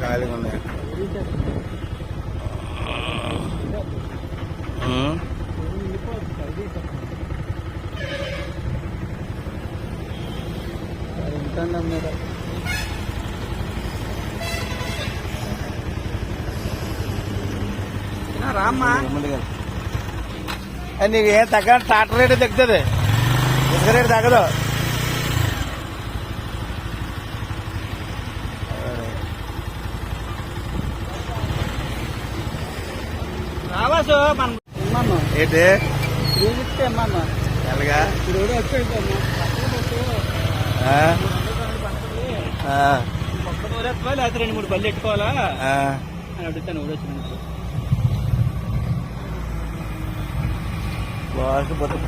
ఖాళీగా ఉన్నాయి ఉం. రామ్మా నీకు ఏం తగ్గ ట్రాక్టర్ రేటు తగ్గుతుంది ఇసుక రేటు తగ్గదు ఏంటి? ఎలాగా? లేకపోతే రెండు మూడు బళ్ళు ఎట్టుకోవాలా? ఆ. అని అడుగుతాను ఎవడు వచ్చినందుకు బాగా మొత్తం